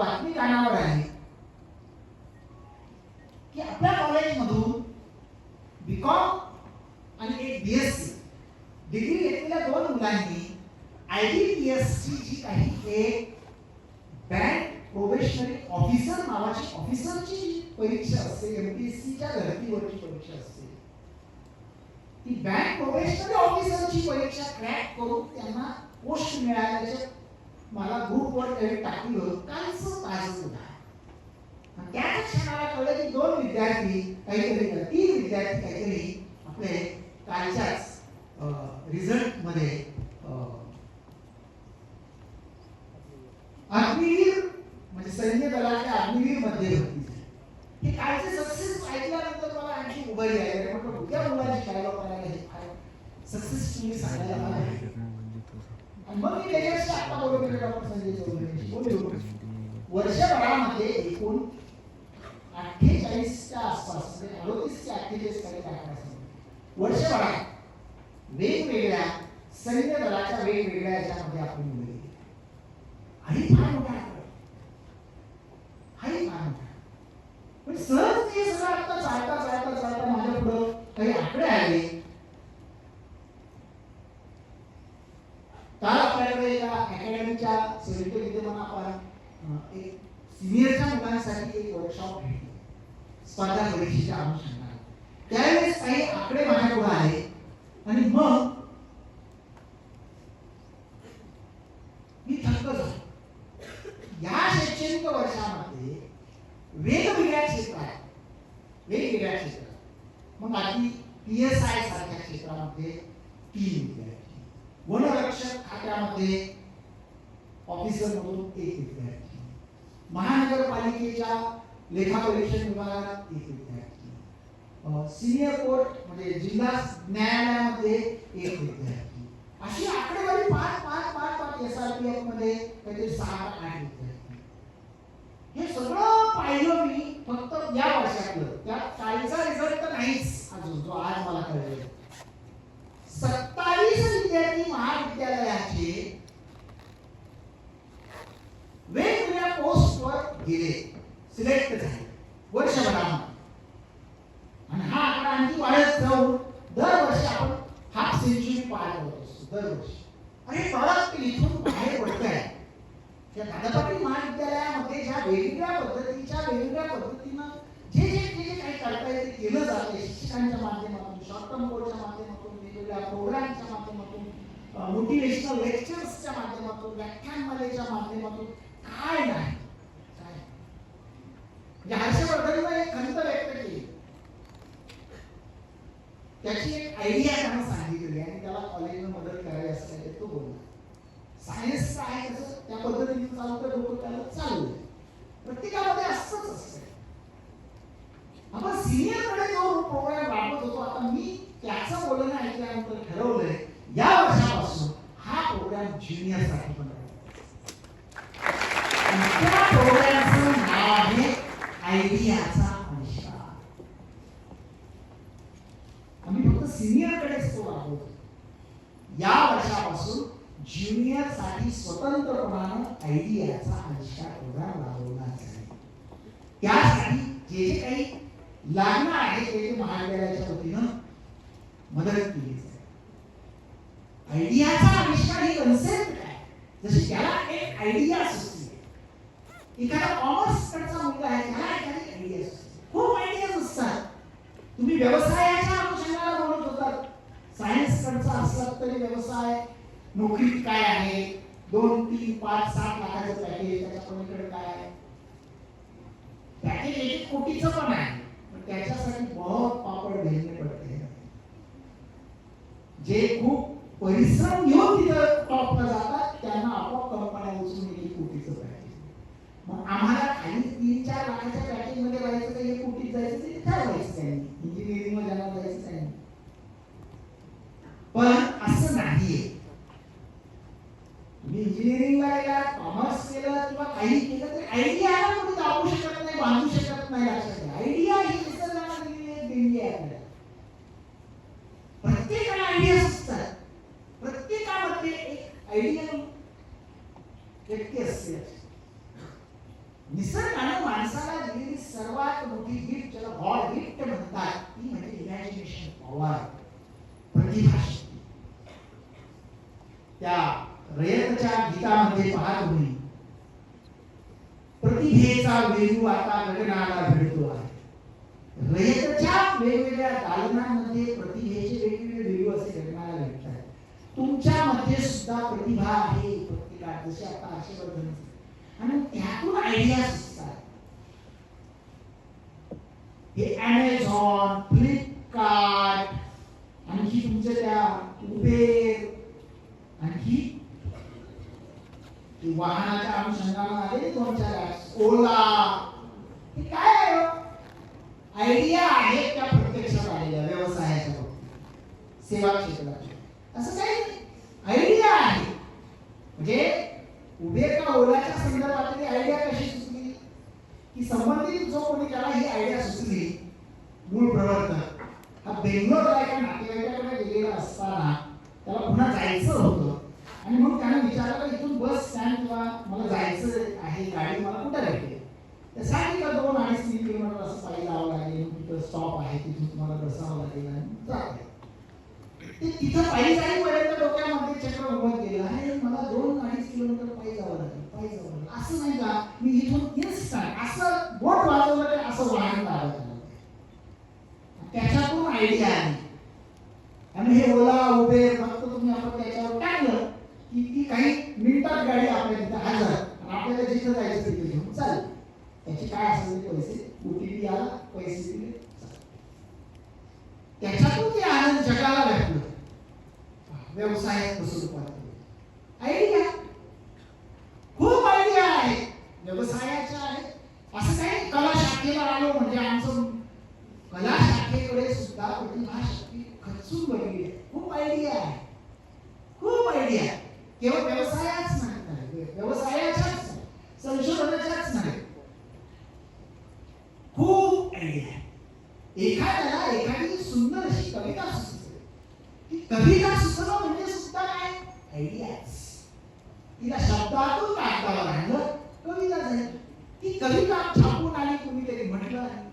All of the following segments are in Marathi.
बातमी कानावर आहे. की आपल्या कॉलेजमधून बीकॉम आणि एक बीएससी डिग्री घेतलेल्या दोन मुलांनी आय डी पी जी काही एक बँक प्रोबेशनरी ऑफिसर नावाची ऑफिसरची परीक्षा असते एमपीएससीच्या धर्तीवरची परीक्षा असते. ती बँक प्रोबेशनरी ऑफिसरची परीक्षा क्रॅक करून त्यांना पोस्ट मिळाल्याच्या मला ग्रुपवर काही टाकलं होतं कालच ताजं उदाहरण क्षणाला कळलं की दोन विद्यार्थी काहीतरी तीन विद्यार्थी काहीतरी आपले कालच्याच रिझल्टमध्ये अग्निवीर म्हणजे सैन्य दलाच्या अग्निवीरमध्ये भरती हे कालचे सक्सेस ऐकल्यानंतर मला आणखी उभारी आहे म्हटलं उद्या मुलांची काय करायला हे सक्सेस तुम्ही सांगायला मला मग मी त्याच्याशी आता बोलत होते. डॉक्टर संजय चौधरी बोललो वर्षभरामध्ये एकूण अठ्ठेचाळीसच्या आसपास म्हणजे अडोतीस ते अठ्ठेचाळीस सांगितला. वर्षभरात वेगवेगळ्या सैन्य दलाच्या वेगवेगळ्या याच्यामध्ये आपण मुलं गेली. आणि फार मोठा आकडा हाही फार मोठा पण सहज ते सगळं आता चालता चालता चालता माझ्या पुढं काही आकडे आले काल आपल्याकडे एका अकॅडमीच्या सेक्रेटरी विद्यमान आपण एक सिनियरच्या मुलांसाठी एक वर्कशॉप स्पर्धा परीक्षेच्या अनुषंगाने. त्यावेळेस काही आकडे माझ्यापुढे आहे आणि मग मी थक्क झालो. या शैक्षणिक वर्षामध्ये वेगवेगळ्या क्षेत्रात वेगवेगळ्या क्षेत्रात मग आधी पी एस आय सारख्या क्षेत्रामध्ये तीन विद्यार्थी वनरक्षक खात्यामध्ये ऑफिसर म्हणून एक विद्यार्थी. महानगरपालिकेच्या लेखापरीक्षण विभागात एक विद्यार्थी. सिनियर कोर्ट म्हणजे जिल्हा न्यायालयामध्ये एक विद्यार्थी. अशी आकडेवारी पाच पाच पाच पाच एस आर पी एफमध्ये काहीतरी सहा आठ विद्यार्थी. हे सगळं पाहिलं मी फक्त या वर्षातलं. त्या कालचा रिझल्ट तर नाहीच अजून जो आज मला कळलेला सत्तावीस विद्यार्थी महाविद्यालयाचे वेगवेगळ्या पोस्टवर गेले. सिलेक्ट झाले. वर्षभरामध्ये आणि हा आकडा आणखी वाढत जाऊन दरवर्षी आपण हाफ सेंचुरी पार करत असतो. दरवर्षी. आणि प्रॉडक्ट इथून बाहेर पडत आहे त्या दादापाटील महाविद्यालयामध्ये ज्या वेगवेगळ्या पद्धतीच्या वेगवेगळ्या पद्धतीनं जे जे जे जे काही करता येते केलं जाते शिक्षकांच्या माध्यमातून शॉर्ट टर्म कोर्सच्या माध्यमातून वेगवेगळ्या प्रोग्रामच्या माध्यमातून मोटिवेशनल लेक्चर्सच्या माध्यमातून व्याख्यानमालेच्या माध्यमातून काय नाही. काय नाही. म्हणजे एक खंत व्यक्त केली त्याची एक आयडिया त्यांना सांगितली आणि त्याला कॉलेजनं मदत करावी असं तो बोलला. सायन्स काय कसं त्या पद्धतीने चालतं लोक त्याला चालू प्रत्येकामध्ये असतच असतं. आपण सिनियरकडे जो प्रोग्राम राबवत होतो. आता मी त्याचं बोलणं ऐकल्यानंतर ठरवलंय या वर्षापासून हा प्रोग्राम जिनियरसाठी पण आणि त्या प्रोग्रामचं नाव आहे आयडियाचा आविष्कार आम्ही फक्त सिनियर कडेच तो राबवतो या वर्षापासून ज्युनियरसाठी स्वतंत्रपणानं आयडियाचा आविष्कार प्रोग्राम राबवला जाईल त्यासाठी जे जे काही लागणं आहे. ते ते महाविद्यालयाच्या वतीनं मदत केली जाईल आयडियाचा आविष्कार ही कन्सेप्ट काय जशी त्याला एक आयडिया असतो एखादा कॉमर्स कडचा मुलगा आहे त्याला एखादी आयडिया खूप आयडियाज असतात. तुम्ही व्यवसायाच्या अनुषंगाला बोलत होतात. सायन्स कडचा असला तरी व्यवसाय नोकरीत काय आहे? दोन तीन पाच सात लाखाचं पॅकेज त्याच्या पलीकडे काय आहे? पॅकेज एक एक कोटीचं पण आहे. पण त्याच्यासाठी बहुत पापड भेजणे पडते. जे खूप परिश्रम घेऊन तिथं टॉपला जातात त्यांना आपोआप कंपन्या उचलून एक एक कोटीचं पॅकेज मग आम्हाला खाली तीन चार लाखाच्या पॅकेजमध्ये व्हायचं तर एक कोटीत जायचं ते ठरवायचं त्यांनी इंजिनिअरिंगमध्ये ज्यांना जायचं त्यांनी पण असं नाहीये तुम्ही इंजिनिअरिंगला गेला कॉमर्स केलं किंवा काही केलं तर आयडिया कोणी दाबू शकत नाही बांधू शकत नाही लक्षात घ्या आयडिया ही निसर्गाला दिलेली एक देणगी आहे आपल्याला प्रत्येकाला आयडिया असतात प्रत्येकामध्ये एक आयडिया व्यक्ती असते निसर्गानं माणसाला दिलेली सर्वात मोठी गिफ्ट ज्याला गॉड गिफ्ट म्हणतात ती म्हणजे इमॅजिनेशन पॉवर प्रतिभाशक्ती त्या वेदांतच्या गीतामध्ये पहा तुम्ही. प्रतिभेचा वेणू आता गगनाला भिडतो आहे. रयतच्या वेगवेगळ्या दालनांमध्ये प्रतिभेचे वेगवेगळे वेणू असे गगनाला भेटतात तुमच्या मध्ये सुद्धा प्रतिभा आहे प्रत्येकात जसे आता हर्षवर्धन. आणि त्यातून आयडिया सुचतात. हे अमेझॉन फ्लिपकार्ट आणखी तुमच्या त्या उबेर आणखी की वाहनाच्या अनुषंगाने आले दोन चार apps. ओला. हे काय आहे हो? आयडिया आहे का प्रत्यक्षात आलेल्या व्यवसायाच्या बाबतीत. सेवा क्षेत्राची असं काही आयडिया आहे. म्हणजे उबेर का ओलाच्या संदर्भातली आयडिया कशी सुचली? की संबंधित जो कोणी त्याला ही आयडिया सुचली मूळ प्रवर्तक हा बेंगलोरला एका नातेवाईकाकडे गेलेला असताना त्याला पुन्हा जायचं होतं आणि मग त्याने विचारलं की इथून बस स्टँड किंवा मला जायचं आहे गाडी मला कुठं भेटेल तर सांगितलं दोन अडीच तीन किलोमीटर असं पायी जावं लागेल मग तिथं स्टॉप आहे तिथून तुम्हाला बसावं लागेल आणि जाते ते तिथं पायी जाईपर्यंत डोक्यामध्ये चक्र उभं केलं आहे. मला दोन अडीच किलोमीटर पायी जावं लागेल पायी जावं लागेल. असं नाही का? मी इथून इन्स्टंट असं बोट वाजवलं की असं वाहन लागत त्याच्यातून आयडिया आली. आणि हे ओला उबेर फक्त तुम्ही आपण त्याच्यावर टाकलं की ती काही मिनिटात गाडी आपल्या तिथे हजर. आपल्याला जिथं जायचं तिथे घेऊन चालेल. त्याचे काय असेल पैसे ओटीपी आला पैसे दिले त्याच्यातून ते आनंद जगाला भेटलं. व्यवसायात कसं रूपात आयडिया? खूप आयडिया आहे. व्यवसायाच्या आहे. असं काही कला शाखेला आलो म्हणजे आमचं कला शाखेकडे सुद्धा प्रतिभा शक्ती खर्चून बनली आहे खूप आयडिया आहे. खूप आयडिया आहे. केवळ व्यवसायाच नाही. व्यवसायाच्याच संशोधनाच्याच नाही. खूप आयडिया आहे. एखाद्याला एखादी सुंदर अशी कविता सुचते. कविता सुचणं म्हणजे सुद्धा काय? आयडियाच तिला शब्दातून कागदावर आणलं कविता झाली. ती कविता छापून आली म्हटलं आणि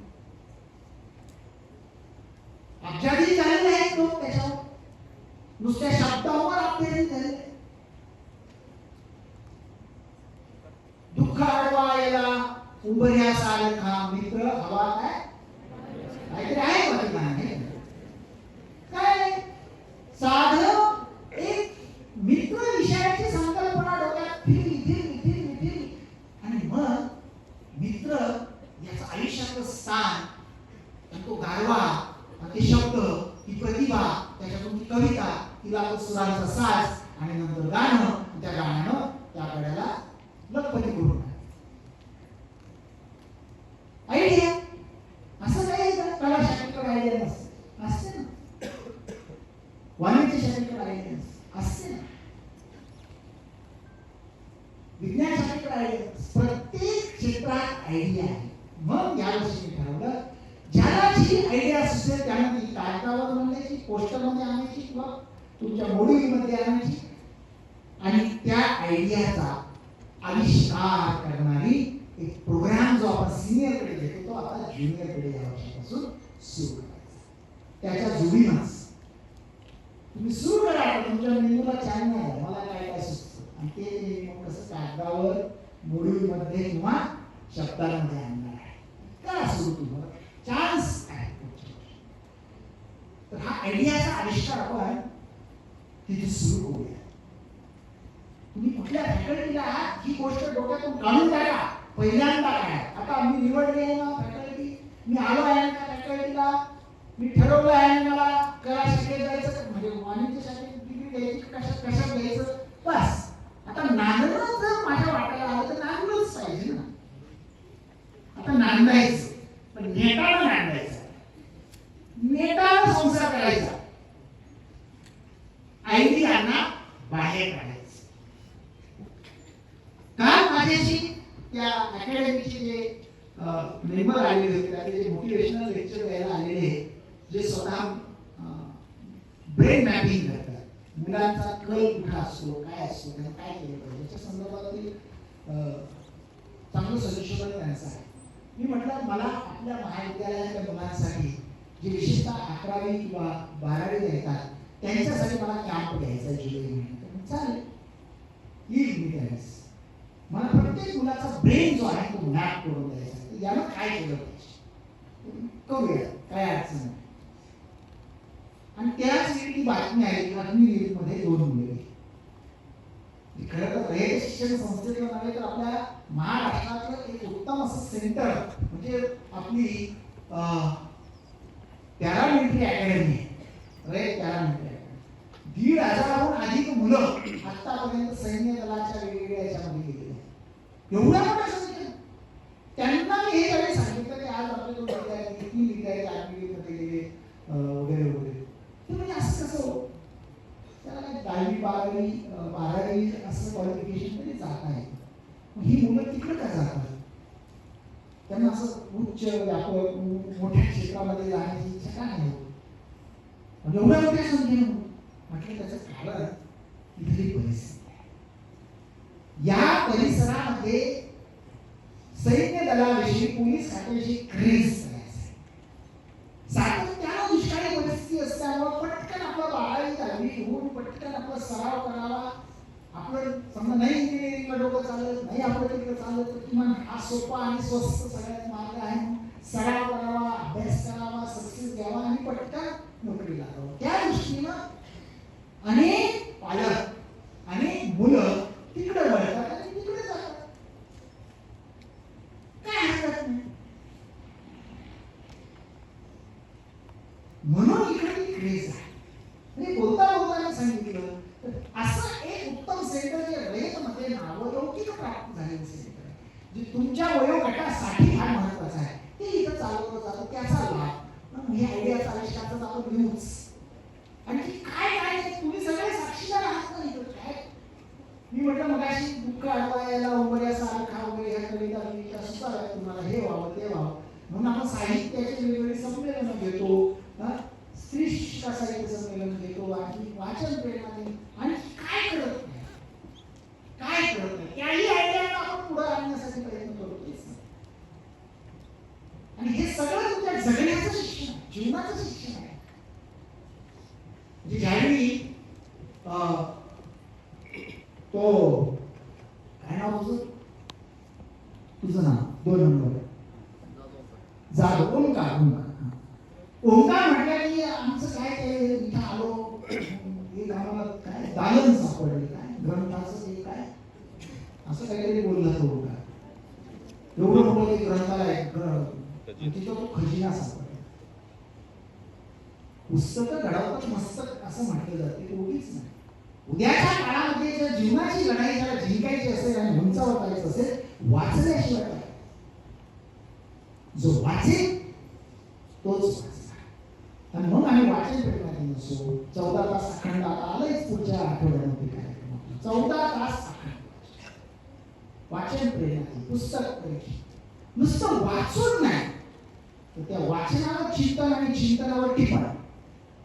अब्जादी झालेले आहेत लोक त्याच्यावर. नुसत्या शब्दावर अभ्यासी झालेले दुःख अडवायला उभऱ्या सारखा मित्र हवा काय? काहीतरी आहे का काय? साध एक मित्र विषयाची संकल्पना डोक्यात फिरली फिरली फिरली फिरली. आणि मग मित्र याचं आयुष्याचं स्थान तो गारवा ते शब्द ती प्रतिभा त्याच्यातून ती कविता तिला तो सुरांचा साज आणि नंतर गाणं आणि त्या गाण्यानं त्या गड्याला लखपती करून आयडिया असं काही आहे का कला शाखेकडे आयडिया नसते असते ना वाणिज्य शाखेकडे आयडिया नसते असते ना विज्ञान शाखेकडे आयडिया नसते. प्रत्येक क्षेत्रात आयडिया आहे मग या वर्षी मी ठरवलं ज्याला जी आयडिया सुचेल त्यानं ती कागदावर बनवायची पोस्टरमध्ये आणायची किंवा तुमच्या मोडीमध्ये आणायची आणि त्या आयडियाचा आविष्कार करणारी एक प्रोग्राम जो आपण सिनियरकडे घेतो तो आता ज्युनियरकडे या वर्षापासून सुरू करायचा. त्याच्या जोडीनंच तुम्ही सुरू करा तुमच्या मेंदूला छान नाही मला काय काय सुचतं? आणि ते मग कसं कागदावर मोडीमध्ये किंवा शब्दांमध्ये आणणार आहे. करा सुरू तुम्हाला. चान्स आहे तर हा आयडियाचा आविष्कार आपण तिथे सुरू करूया तुम्ही कुठल्या फॅकल्टीला आहात ही गोष्ट डोक्यातून काढून टाका पहिल्यांदा काय? आता मी निवडले आहे ना फॅकल्टी मी आलो आहे ना फॅकल्टीला मी ठरवलं आहे मला कला शाखेत जायचं म्हणजे वाणिज्य शाखेत डिग्री घ्यायची कशा कशात घ्यायचं? बस. आता नांदणं जर माझ्या वाटायला आलं तर नांदलंच पाहिजे ना. आता नांदायचं. पण नेटानं नांदायचं. नेटानं संसार करायचा. आयडियाना बाहेर काढायचं का माझ्याशी? त्या अकॅडमीचे जे मेंबर आलेले होते त्यातले जे मोटिवेशनल लेक्चर द्यायला आलेले जे स्वतः ब्रेन मॅपिंग करतात. मुलांचा कल कुठं असतो काय असतो त्यांना काय केलं पाहिजे याच्या संदर्भातील अं, चांगलं सजेशन त्यांचं आहे. मी म्हटलं मला आपल्या महाविद्यालयाच्या मुलांसाठी जे विशेषतः अकरावी किंवा बारावी येतात त्यांच्यासाठी मला कॅम्प घ्यायचा जुलै महिन्यात. चालेल. येईल मी त्यावेळेस मला प्रत्येक मुलाचा ब्रेन जो आहे तो मॅप करून द्यायचा याला काय केलं पाहिजे? करूया. काय अडचण नाही. आणि त्याच वेळी ती बातमी आहे की अग्निवीरमध्ये दोन मुले गेली. खरं तर रयत शिक्षण संस्थेचं नव्हे तर आपल्या महाराष्ट्रातलं एक उत्तम असं सेंटर म्हणजे आपली paramilitary academy Rayat paramilitary academy दीड हजाराहून अधिक मुलं आतापर्यंत सैन्य दलाच्या वेगवेगळ्या याच्यामध्ये एवढ्या मोठ्या संख्येने त्यांना मी हे ज्यावेळी सांगितलं की आज आपले दोन विद्यार्थी तीन विद्यार्थी आर्मीमध्ये गेले अं, वगैरे वगैरे. ते म्हणजे असं कसं हो? त्याला काय दहावी बारावी बारावी असं क्वालिफिकेशनमध्ये जात आहे ही मुलं तिकडे का जात आहे त्यांना असं उच्च व्यापक मोठ्या क्षेत्रामध्ये जाण्याची इच्छा काय आहे एवढ्या मोठ्या संख्येनं म्हटलं त्याचं कारण इथली परिस्थिती. या परिसरामध्ये सैन्य दलाविषयी पोलीस खात्याविषयी क्रेज सातत्यानं दुष्काळी परिस्थिती असल्यामुळं पटकन आपलं बारावी दहावी होऊन पटकन आपला सराव करावा. आपलं समजा नाही इंजिनिअरिंगला डोकं चालत नाही आपलं तिकडे चालत तर किमान हा सोपा आणि स्वस्त सगळ्यात मार्ग आहे. सराव करावा अभ्यास करावा सक्सेस घ्यावा आणि पटकन नोकरी लागावं. त्या दृष्टीनं अनेक पालक अनेक मुलं तिकडे वळतात आणि तिकडे जातात काय हरकत नाही म्हणून इकडे ती क्रेज आहे म्हणजे बोलता बोलताना सांगितलं तर असं एक उत्तम सेंटर जे रयतमध्ये नावलौकिक प्राप्त झालेलं सेंटर आहे जे म्हणजे तुमच्या वयोगटासाठी फार महत्त्वाचा आहे. ते इथं चालवलं जातं त्याचा लाभ. मग ही आयडियाचा आविष्कारचा आपण घेऊच. आणखी काय काय तुम्ही सगळे साक्षीदार आहात ना इथं? काय? मी म्हटलं मग अशी दुःख अडवायला वगैरे सारखा वगैरे ह्या कविता कविता सुचाव्या तुम्हाला. हे व्हावं ते व्हावं. म्हणून आपण साहित्याचे वेगवेगळे संमेलन घेतो. स्त्री शिक्षिका साहित्य संमेलन घेतो. आणि वाचन प्रेरणा देतो. आणि काय करत नाही काय करत नाही त्याही आयडिया आपण पुढे आणण्यासाठी प्रयत्न करतोच आणि हे सगळं तुमच्या जगण्याचं शिक्षण जीवनाचं शिक्षण आहे. म्हणजे ज्यावेळी तो काय नाव तुझं? तुझं नाव दोन नंबर. जाधव ओंकार ओंकार. ओंकार आमचं काय ते इथं आलो. हे काय? दालन सापडले काय? ग्रंथाचं ते काय? असं काहीतरी बोलला तो ओंकार. एवढं मोठं ग्रंथालय ग्रंथ. आणि तिथं तो खजिना सापडला पुस्तकं घडवतात मस्तक असं म्हटलं जाते. ते उगीच नाही. उद्याच्या काळामध्ये जर जीवनाची लढाई ज्याला जिंकायची असेल आणि उंचावर करायचं असेल वाचल्याशिवाय जो वाचेल तोच वाचणार. आणि म्हणून आम्ही वाचन भेटणार नसो चौदा तास अखंड आता आलंच पुढच्या आठवड्यामध्ये कार्यक्रम. चौदा तास वाचन प्रेरणा पुस्तक प्रेरणा. नुसतं वाचून नाही. त्या वाचनावर चिंतन आणि चिंतनावर टिपण.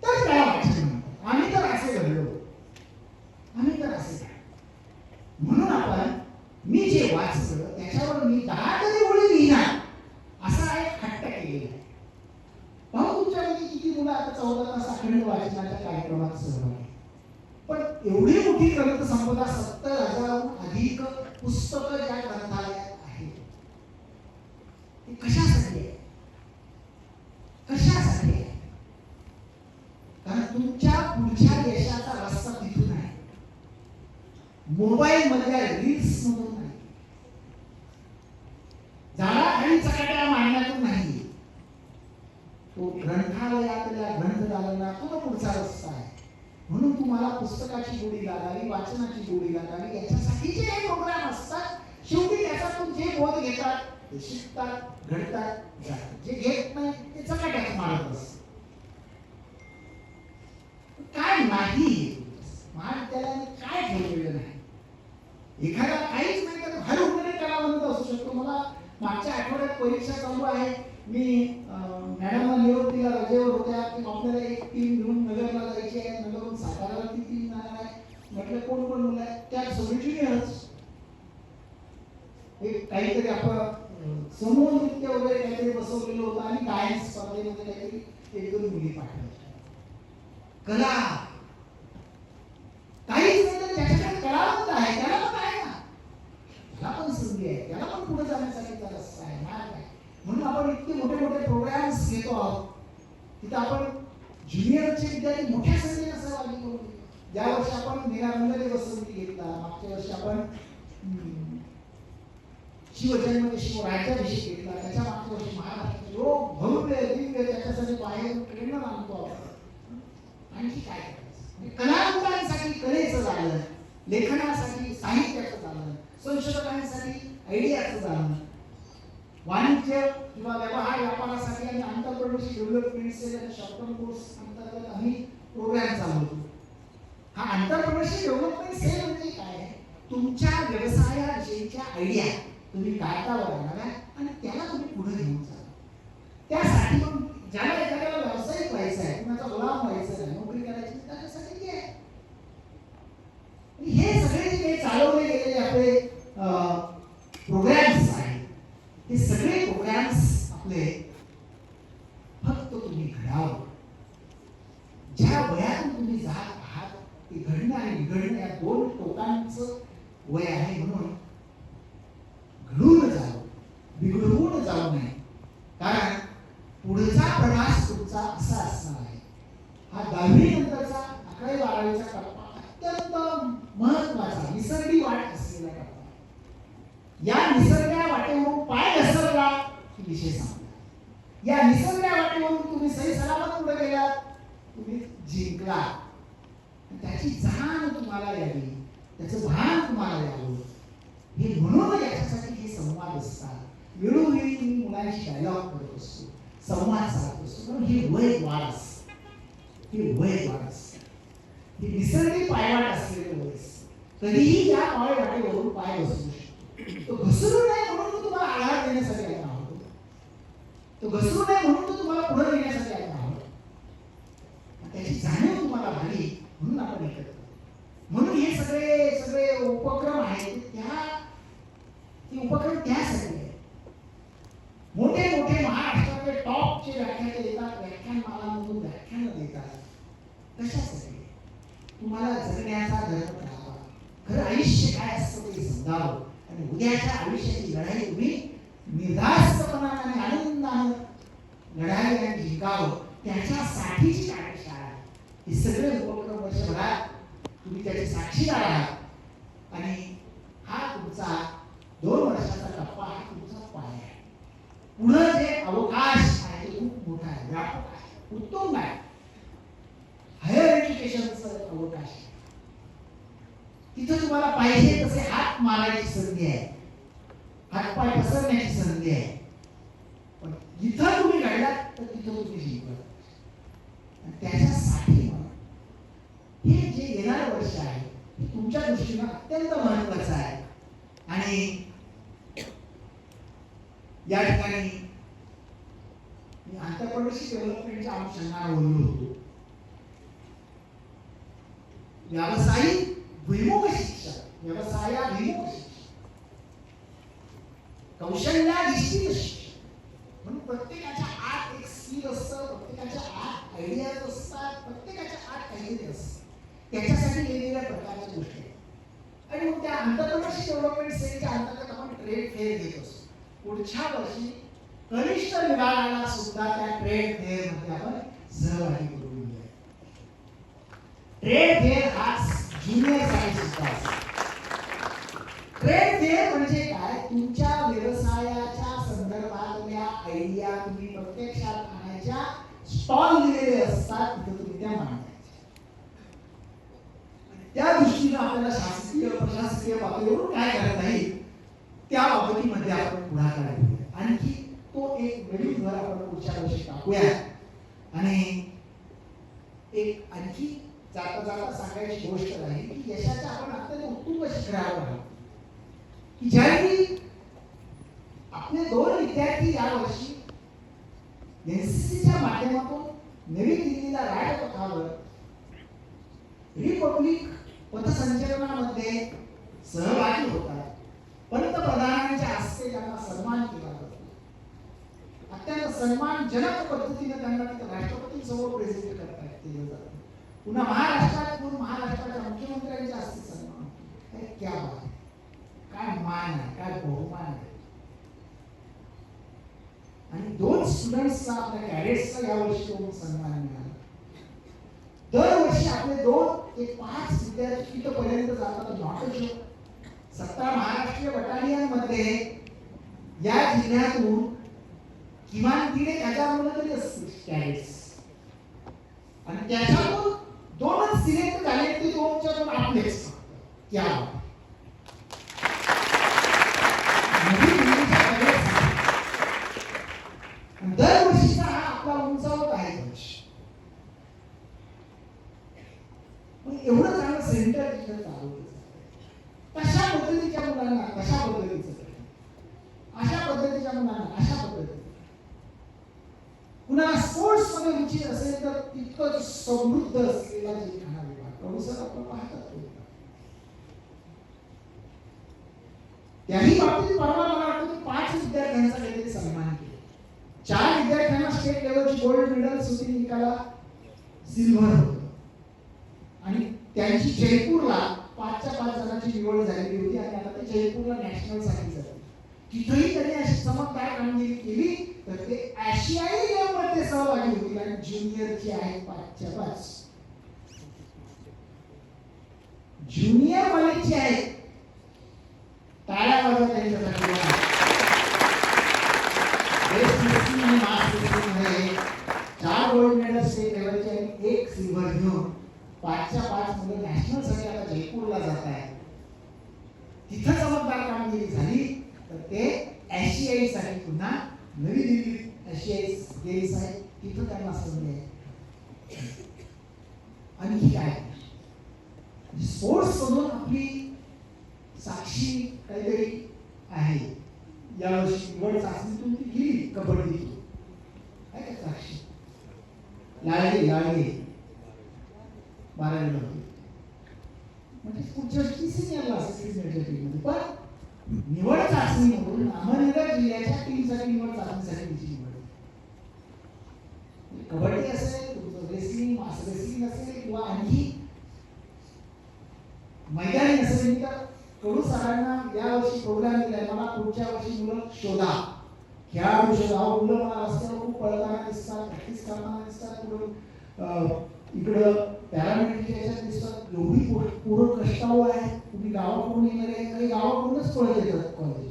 तर त्याला वाचन. म्हणतात आम्ही तर असे घडलो. आम्ही तर असे म्हणून आपण मी जे वाचलं त्याच्यावर मी दहा तरी ओळी लिहिणार. असा एक हट्ट केलेला आहे. पाहू तुमच्यापैकी किती मुलं आता चौदा तास अखंड वाचनाच्या कार्यक्रमात सहभागी पण एवढी मोठी ग्रंथ संपदा सत्तर हजाराहून अधिक पुस्तकं ज्या ग्रंथालयात आहेत. ते कशा मोबाईल मधल्या रील्स म्हणून नाही. झाडाखाली चकाट्या मारण्यातून नाही. तो ग्रंथालयातल्या ग्रंथदालनातून पुढचा रस्ता आहे? म्हणून तुम्हाला पुस्तकाची गोडी लागावी वाचनाची गोडी लागावी याच्यासाठी जे प्रोग्राम असतात शेवटी त्याच्यातून जे बोध घेतात ते शिकतात घडतात जातात. जे घेत नाही ते चकाट्यात मारत असतात. काय नाही? महाविद्यालयाने काय ठरवलेलं नाही? एखादा काहीच नाही तर हर उपनयन कलावंत असू शकतो. मला मागच्या आठवड्यात परीक्षा चालू आहे. मी अं, मॅडमला निरोप रजेवर होत्या. की आपल्याला एक टीम घेऊन नगरला जायची आहे. नगरहून साताराला ती टीम जाणार आहे? म्हटलं कोण कोण? मुलं आहे त्या सगळी ज्युनियर्स एक काहीतरी आपण समूह नृत्य वगैरे काहीतरी बसवलेलं होतं आणि डायन्स स्पर्धेमध्ये काहीतरी एक दोन मुली पाठवायच्या कला काहीच नाही तर ज्याच्याकडे कलावंत आहे त्याला पण आहे ना त्याला पण संधी आहे त्याला पण पुढे जाण्यासाठीचा रस्ता आहे मार्ग आहे म्हणून आपण इतके मोठे मोठे प्रोग्राम्स घेतो आहोत तिथं आपण ज्युनियरचे विद्यार्थी मोठ्या संख्येने सहभागी करून ज्या वर्षी आपण निरानंदने वसंती घेतला मागच्या वर्षी आपण शिवजन्म शिव राज्याभिषेक घेतला त्याच्या मागच्या वर्षी महाराष्ट्र जो भव्य दिव्य त्याच्यासाठी बाहेर प्रेरणा मानतो आपण. आणखी काय कलावंतांसाठी कलेचं झालं लेखनासाठी साहित्याचं झालं संशोधकांसाठी आयडियाचं झालं वाणिज्य किंवा व्यवहार व्यापारासाठी आणि आंतरप्रदेश development cell short term course अंतर्गत आम्ही प्रोग्राम चालवतो. हा आंतरप्रदेश डेव्हलपमेंट सेल म्हणजे काय? तुमच्या व्यवसायाविषयीच्या आयडिया तुम्ही कागदावर आणाव्या आणि त्याला तुम्ही पुढे घेऊन जा. त्यासाठी मग ज्याला एखाद्याला व्यावसायिक व्हायचं आहे कुणाचा गुलाम व्हायचं आहे नोकरी करायची त्याच्यासाठी ते आहे. हे सगळे जे काही चालवले गेलेले आपले प्रोग्राम्स आहेत हे सगळे प्रोग्राम्स आपले फक्त तुम्ही घडावं. ज्या वयातून तुम्ही जात आहात ते घडणं आणि बिघडणं या दोन टोकांचं वय आहे म्हणून घडून जावं बिघडवून जाऊ नये कारण पुढचा प्रवास तुमचा असा असणार आहे हा दहावी नंतरचा अकरावी बारावीचा टप्पा अत्यंत महत्त्वाचा निसर्गी वाट असलेला टप्पा आहे. या निसर्गा वाटेवरून पाय घसरला की विषय संपला या निसर्गा वाटेवरून तुम्ही सही सलामत पुढे गेलात तुम्ही जिंकला आणि त्याची जाण तुम्हाला यावी त्याचं भान तुम्हाला यावं हे म्हणून याच्यासाठी हे संवाद असतात वेळोवेळी मी मुलांशी डायलॉग करत असतो संवाद साधत असतो कारण वय वाढ असतं. हे वय वाढ असतं. हे पायवाट असलेलं वय कधीही या पाय वाटेवरून पाय घसरू शकतो तो घसरू नये म्हणून तो तुम्हाला आधार देण्यासाठी आला आहोत तो घसरू नये म्हणून तो तुम्हाला पुढे नेण्यासाठी आला आहोत आणि त्याची जाणीव तुम्हाला झाली म्हणून आपण एकत्र आलो. म्हणून हे सगळे सगळे उपक्रम आहेत त्या ते उपक्रम त्यासाठी आहेत मोठे मोठे महाराष्ट्रातले टॉपचे व्याख्याते येतात व्याख्यानमालांमधून व्याख्यान देतात कशासाठी तुम्हाला जगण्याचा धर्म कळावा खरं आयुष्य काय असतं ते समजावं आणि उद्याच्या आयुष्याची लढाई तुम्ही निर्धास्तपणाने आणि आनंदानं लढाई आणि जिंकावं त्याच्यासाठीची कार्यशाळा आहे. हे सगळे उपक्रम वर्षभरात तुम्ही त्याचे साक्षीदार आहात. आणि हा तुमचा दोन वर्षाचा टप्पा हा तुमचा पाय आहे. पुढं जे अवकाश आहे ते खूप मोठा आहे व्यापक आहे उत्तम आहे. हायर एज्युकेशनचं अवकाश आहे. तिथं तुम्हाला पाहिजे तसे हात मारायची संधी आहे. हातपाय पसरण्याची संधी आहे. पण जिथं तुम्ही घडलात तर तिथं तुम्ही जिंकलात. त्याच्या हे जे येणारं वर्ष आहे तुमच्या दृष्टीनं अत्यंत महत्वाचं आहे. आणि या ठिकाणी मी आंतरप्रदेशी डेव्हलपमेंटच्या अनुषंगाने बोललो होतो. व्यावसायिक भुईमुख शिक्षण व्यवसाय शिक्षण कौशल्याधिष्ठित शिक्षण म्हणून प्रत्येकाच्या आत एक स्किल असतं प्रत्येकाच्या आत आयडियाज असतात प्रत्येकाच्या आत काहीतरी असतं त्याच्यासाठी वेगवेगळ्या प्रकारच्या गोष्टी आहेत आणि मग त्या आंतरप्रदेश डेव्हलपमेंट सेलच्या अंतर्गत आपण ट्रेड फेअर घेत असतो पुढच्या वर्षी कनिष्ठ विभागाला सुद्धा त्या ट्रेड फेअरमध्ये आपण सहभागी करून दिले ट्रेड फेअर हा ज्युनियरसाठी सुद्धा ट्रेड फेअर म्हणजे काय? तुमच्या व्यवसायाच्या संदर्भातल्या आयडिया तुम्ही प्रत्यक्षात आणायच्या स्टॉल दिलेले असतात तिथे तुम्ही त्या मांडायच्या. त्या दृष्टीनं आपल्याला शासकीय प्रशासकीय पातळीवरून काय करत नाही त्या बाबतीमध्ये आपण पुढाकार घेऊया. आणखी तो एक वेळी भर आपण पुढच्या वर्षी टाकूया. आणि एक आणखी जाता जाता सांगायची गोष्ट राहील की यशाच्या आपण अत्यंत उत्तुंग शिखरावर आहोत. की ज्यावेळी आपले दोन विद्यार्थी या वर्षी एनसीसीच्या माध्यमातून नवी दिल्लीला राजपथावर रिपब्लिक पथसंचलनामध्ये सहभागी होतात. पंतप्रधानांच्या हस्ते त्यांना सन्मान केला जातो. अत्यंत सन्मानजनक पद्धतीने त्यांना तिथं राष्ट्रपतींसमोर प्रेझेंट करता केलं जातं. पुन्हा महाराष्ट्रात पूर्ण महाराष्ट्राच्या मुख्यमंत्र्यांच्या हस्ते सन्मान. क्या आहे. काय मान आहे काय बहुमान आहे. आणि दोन स्टुडंट्सचा आपल्या कॅडेट्सचा यावर्षी सन्मान मिळाला. दरवर्षी आपले दोन ते पाच विद्यार्थी तिथपर्यंत जातात नॉट सत्ता महाराष्ट्रीय बटालियनमध्ये या जिल्ह्यातून किमान दीड एक हजार मुलं तरी असतील कॅडेट्स आणि त्याच्यातून दोनच सिलेक्ट झाले ते दोनच्या दोन आपलेच. क्या दरवर्षीचा हा आपला उंचावत आहे. एवढं चांगलं सेंटर तिथं चालू जातंय. पद्धतीच्या मुलांना कशा पद्धतीचं अशा पद्धतीच्या मुलांना अशा पद्धतीचं. कुणाला स्पोर्ट्समध्ये रुची असेल तर तितकं समृद्ध असलेला जिल्हा विभाग. प्रभूसर आपण पाहतात त्याही बाबतीत परवा मला वाटतं की पाच विद्यार्थ्यांचा काहीतरी सन्मान केला. चार विद्यार्थ्यांना स्टेट लेवलची गोल्ड मेडल होती निकाला. सिल्व्हर होत. आणि त्यांची जयपूरला पाचच्या पाच जणांची निवड झालेली होती आणि आता ते जयपूरला नॅशनलसाठी जाते तिथेही त्यांनी अशी चमकदार कामगिरी केली? तर ते आशियाई गेममध्ये सहभागी होतील आणि ज्युनियरची आहे पाचच्या पाच. ज्युनियर कॉलेजची आहे टाळ्या वाजवा त्यांच्यासाठी चार गोल्ड मेडल स्टेट लेवलचे आणि एक सिल्वर घेऊन पाचच्या पाच मुलं नॅशनलसाठी आता जयपूरला जात आहे. तिथं चमकदार कामगिरी झाली तर ते आशियाई साठी पुन्हा नवी दिल्ली आशियाई गेम्स आहे तिथं त्यांना संधी आहे. आणि ही काय स्पोर्ट्स मधून आपली साक्षी काहीतरी आहे. यावर्षी निवड चाचणीतून ती गेली कबड्डीतून. काय साक्षी? लाळगे लाळगे बारावीला होती. म्हणजे पुढच्या वर्षी सिनियरला असेल टीममध्ये पण निवड चाचणीमधून अहमदनगर जिल्ह्याच्या टीमसाठी निवड चाचणीसाठी तिची निवड. म्हणजे कबड्डी असेल रेसलिंग मास रेसलिंग असेल किंवा आणखी मैदानी असेल मी तर कडू सरांना या वर्षी प्रोग्राम दिलाय. मला पुढच्या वर्षी मुलं शोधा. खेळाडू शोधा. मुलं मला रस्त्यावर खूप पळताना दिसतात प्रॅक्टिस करताना दिसतात. इकडं पॅरामेडिकच्या याच्यात दिसतात एवढी पूर्ण कष्टावर आहे तुम्ही गावाकडून येणारे आहे, काही गावाकडूनच पळत येतात कॉलेज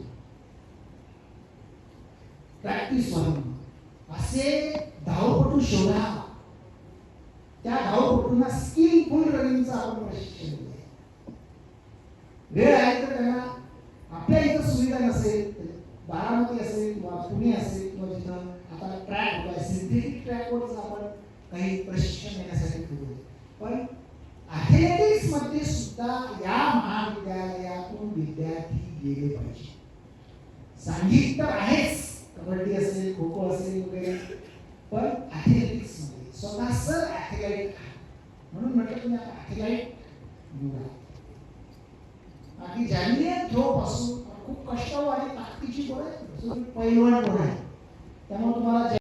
प्रॅक्टिस म्हणून. असे धावपटू शोधा. त्या धावपटूंना स्किलफुल रनिंगचं आपण प्रशिक्षण वेळ आहे तर त्यांना आपल्या इथं सुविधा नसेल बारामती असेल किंवा पुणे असेल किंवा जिथं आता ट्रॅक सिंथेटिक ट्रॅकवरच आपण काही प्रशिक्षण देण्यासाठी पण अथलेटिक्समध्ये सुद्धा या महाविद्यालयातून विद्यार्थी गेले पाहिजे. सांघिक तर आहेच. कबड्डी असेल खो खो असेल वगैरे. पण अथलेटिक्समध्ये स्वतः सर ॲथलेट म्हणून म्हटलं तुम्ही आता ॲथलेट निवडा. बाकी जॅमिनियन थ्रो पासून खूप कष्ट आणि ताकदीची गोळ आहे. पैलवान गोळ आहे? त्यामुळे तुम्हाला